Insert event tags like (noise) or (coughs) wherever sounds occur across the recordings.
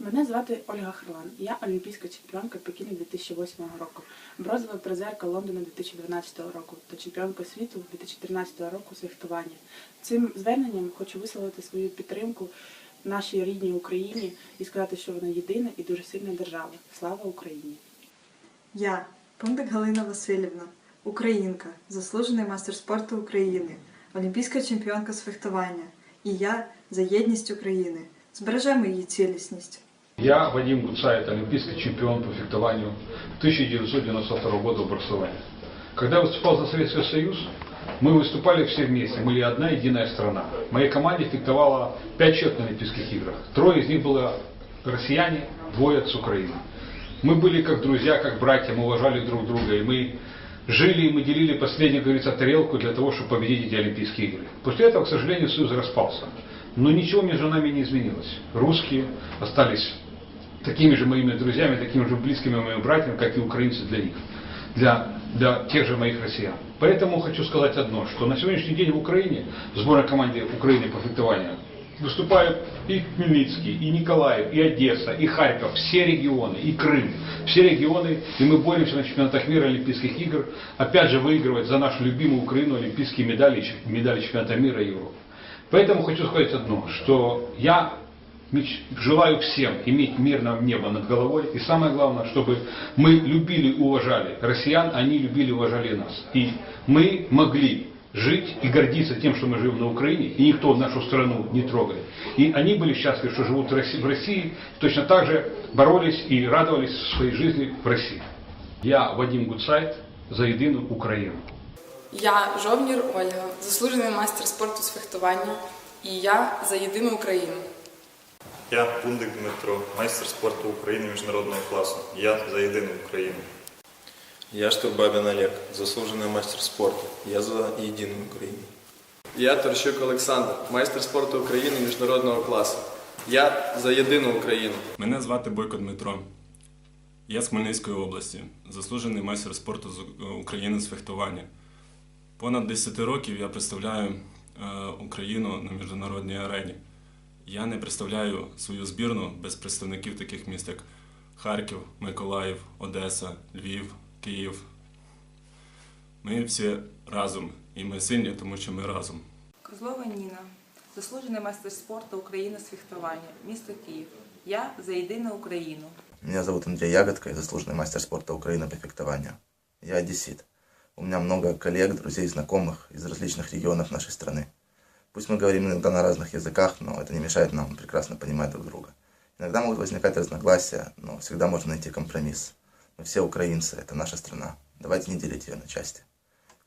Мене звати Ольга Харлан. Я олімпійська чемпіонка Пекіну 2008 року, бронзова призерка Лондона 2012 року та чемпіонка світу 2013 року з фехтування. Цим зверненням хочу висловити свою підтримку нашій рідній Україні і сказати, що вона єдина і дуже сильна держава. Слава Україні! Я, Пундик Галина Васильівна, українка, заслужений майстер спорту України, олімпійська чемпіонка з фехтування. І я за єдність України. Збережемо її цілісність. Я Вадим Гуцаев, олимпийский чемпион по фехтованию 1992 года в Барселоне. Когда выступал за Советский Союз, мы выступали все вместе, мы были одна единая страна. В моей команде фехтовало пять человек на Олимпийских играх. Трое из них было россияне, двое с Украины. Мы были как друзья, как братья, мы уважали друг друга, и мы жили, и мы делили последнюю, как говорится, тарелку для того, чтобы победить эти Олимпийские игры. После этого, к сожалению, Союз распался. Но ничего между нами не изменилось. Русские остались такими же моими друзьями, такими же близкими моими братьями, как и украинцы для них, для, для тех же моих россиян. Поэтому хочу сказать одно, что на сегодняшний день в Украине, в сборной команде Украины по фехтованию, выступают и Хмельницкий, и Николаев, и Одесса, и Харьков, все регионы, и Крым, все регионы, и мы боремся на чемпионатах мира, Олимпийских игр, опять же выигрывать за нашу любимую Украину олимпийские медали, медали чемпионата мира и Европы. Поэтому хочу сказать одно, что я желаю всем иметь мирное небо над головой. И самое главное, чтобы мы любили и уважали россиян, они любили и уважали нас. И мы могли жить и гордиться тем, что мы живем на Украине, и никто нашу страну не трогает. И они были счастливы, что живут в России, в России, точно так же боролись и радовались своей жизни в России. Я Вадим Гуцайт за єдину Україну. Я Жовнір Ольга, заслужений майстер спорту з фехтування, і я за єдину Україну. Я Пундик Дмитро, майстер спорту України міжнародного класу. Я за єдину Україну. Я Штурбабин Олег, заслуженный мастер спорта. Я за единую Украину. Я Торщук Олександр, майстер спорту України міжнародного класу. Я за єдину Україну. Мене звати Бойко Дмитро. Я з Хмельницької області, заслужений майстер спорту з України з фехтування. Понад 10 років я представляю е, Україну на міжнародній арені. Я не представляю свою збірну без представників таких міст, як Харків, Миколаїв, Одеса, Львів, Київ. Ми всі разом, і ми сильні, тому що ми разом. Козлова Ніна, заслужений майстер спорту України з фехтування, місто Київ. Я за єдину Україну. Меня зовут Андрей Ягодка, я заслуженный мастер спорта Украины по фехтованию. Я одессит. У меня много коллег, друзей, знакомых из различных регионов нашей страны. Пусть мы говорим иногда на разных языках, но это не мешает нам прекрасно понимать друг друга. Иногда могут возникать разногласия, но всегда можно найти компромисс. Мы все украинцы, это наша страна. Давайте не делить ее на части.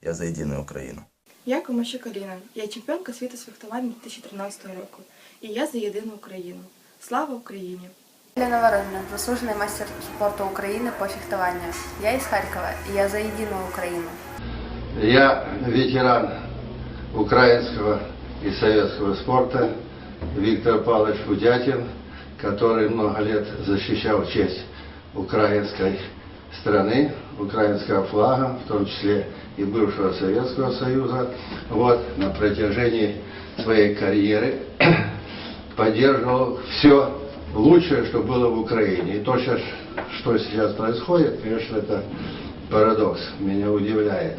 Я за единую Украину. Я Комащук Аліна. Я чемпіонка світу з фехтування 2013 року. І я за єдину Україну. Слава Україні! Лена Воронина, заслуженный мастер спорта Украины по фехтованию. Я из Харькова, и я за единую Украину. Я ветеран украинского и советского спорта Виктор Павлович Фудятин, который много лет защищал честь украинской страны, украинского флага, в том числе и бывшего Советского Союза. Вот, на протяжении своей карьеры (clears throat) поддерживал все лучшее, что было в Украине. И то, что сейчас происходит, конечно, это парадокс. Меня удивляет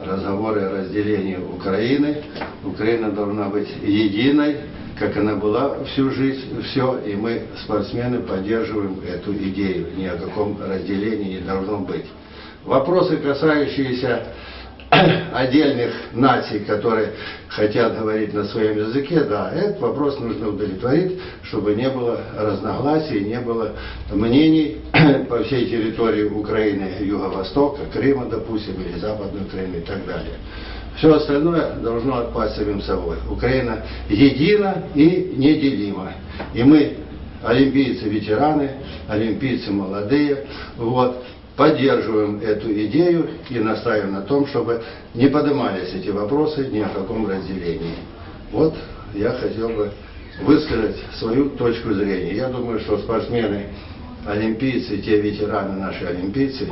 разговоры о разделении Украины. Украина должна быть единой, как она была всю жизнь, все, и мы, спортсмены, поддерживаем эту идею. Ни о каком разделении не должно быть. Вопросы, касающиеся (coughs) отдельных наций, которые хотят говорить на своем языке, да, этот вопрос нужно удовлетворить, чтобы не было разногласий, не было мнений (coughs) по всей территории Украины, Юго-Востока, Крыма, допустим, или Западной Украины и так далее. Все остальное должно отпасть самим собой. Украина едина и неделима. И мы, олимпийцы ветераны, олимпийцы молодые, вот, поддерживаем эту идею и настаиваем на том, чтобы не поднимались эти вопросы ни о каком разделении. Вот я хотел бы высказать свою точку зрения. Я думаю, что спортсмены, олимпийцы, те ветераны наши олимпийцы,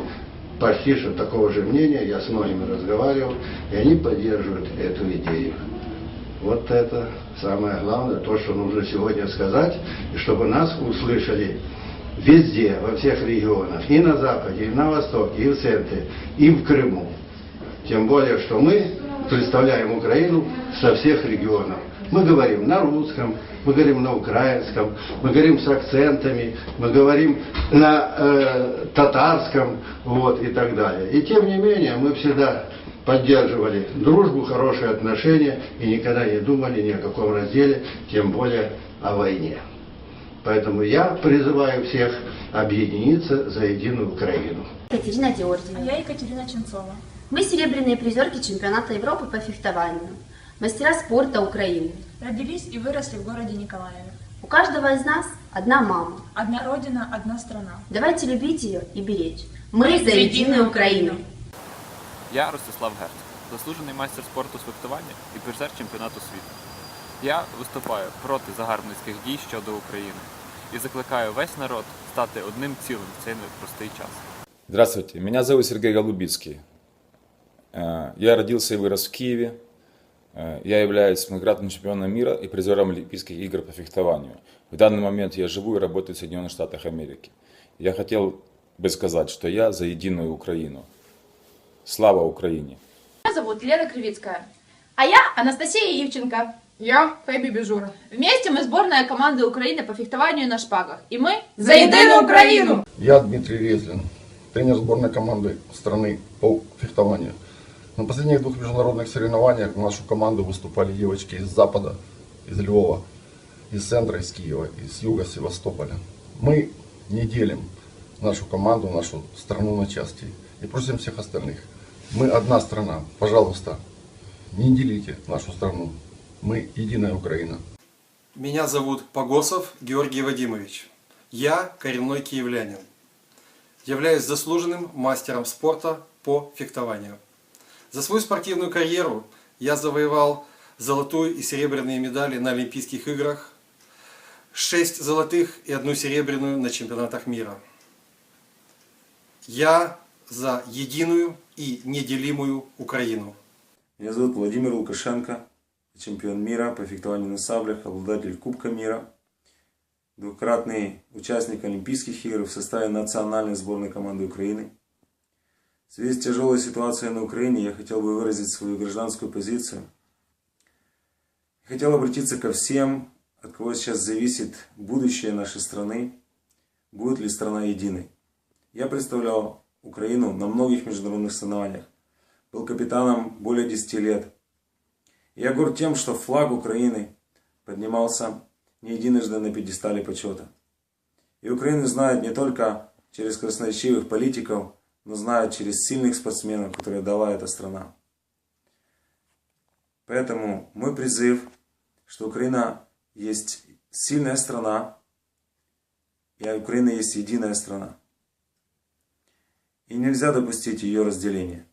почти что такого же мнения, я с многими разговаривал, и они поддерживают эту идею. Вот это самое главное, то, что нужно сегодня сказать, и чтобы нас услышали везде, во всех регионах, и на Западе, и на Востоке, и в центре, и в Крыму. Тем более, что мы представляем Украину со всех регионов. Мы говорим на русском, мы говорим на украинском, мы говорим с акцентами, мы говорим на э, татарском, вот, и так далее. И тем не менее, мы всегда поддерживали дружбу, хорошие отношения и никогда не думали ни о каком разделе, тем более о войне. Поэтому я призываю всех объединиться за единую Украину. Екатерина Георгиевна. А я Екатерина Ченцова. Мы серебряные призерки чемпионата Европы по фехтованию. Мастера спорта Украины. Родились и выросли в городе Николаеве. У каждого из нас одна мама. Одна родина, одна страна. Давайте любить ее и беречь. Мы за единую Украину. Я Ростислав Герц, заслужений майстер спорту з фехтування і призер чемпіонату світу. Я виступаю проти загарбницьких дій щодо України і закликаю весь народ стати одним цілим в цей непростий час. Здравствуйте, меня зовут Сергей Голубицкий. Э, Я родился и вырос в Киеве. Э, Я являюсь многократным чемпионом мира и призером Олимпийских игр по фехтованию. В данный момент я живу и работаю в Соединенных Штатах Америки. Я хотел бы сказать, что я за единую Украину. Слава Украине! Меня зовут Лена Кривицкая. А я Анастасия Ивченко. Я Фэби Бежура. Вместе мы сборная команды Украины по фехтованию на шпагах. И мы за единую Украину! Я Дмитрий Резлин, тренер сборной команды страны по фехтованию. На последних двух международных соревнованиях в нашу команду выступали девочки из Запада, из Львова, из центра, из Киева, из юга, Севастополя. Мы не делим нашу команду, нашу страну на части. И просим всех остальных. Мы одна страна. Пожалуйста, не делите нашу страну. Мы единая Украина. Меня зовут Погосов Георгий Вадимович. Я коренной киевлянин. Являюсь заслуженным мастером спорта по фехтованию. За свою спортивную карьеру я завоевал золотую и серебряные медали на Олимпийских играх, шесть золотых и одну серебряную на чемпионатах мира. Я за единую и неделимую Украину. Меня зовут Владимир Лукашенко, чемпион мира по фехтованию на саблях, обладатель Кубка мира, двукратный участник Олимпийских игр в составе национальной сборной команды Украины. В связи с тяжелой ситуацией на Украине я хотел бы выразить свою гражданскую позицию. Хотел обратиться ко всем, от кого сейчас зависит будущее нашей страны, будет ли страна единой. Я представлял Украину на многих международных соревнованиях, был капитаном более 10 лет. Я горд тем, что флаг Украины поднимался не единожды на пьедестале почета. И Украину знают не только через красноречивых политиков, но знают через сильных спортсменов, которые дала эта страна. Поэтому мой призыв, что Украина есть сильная страна, и Украина есть единая страна. И нельзя допустить ее разделения.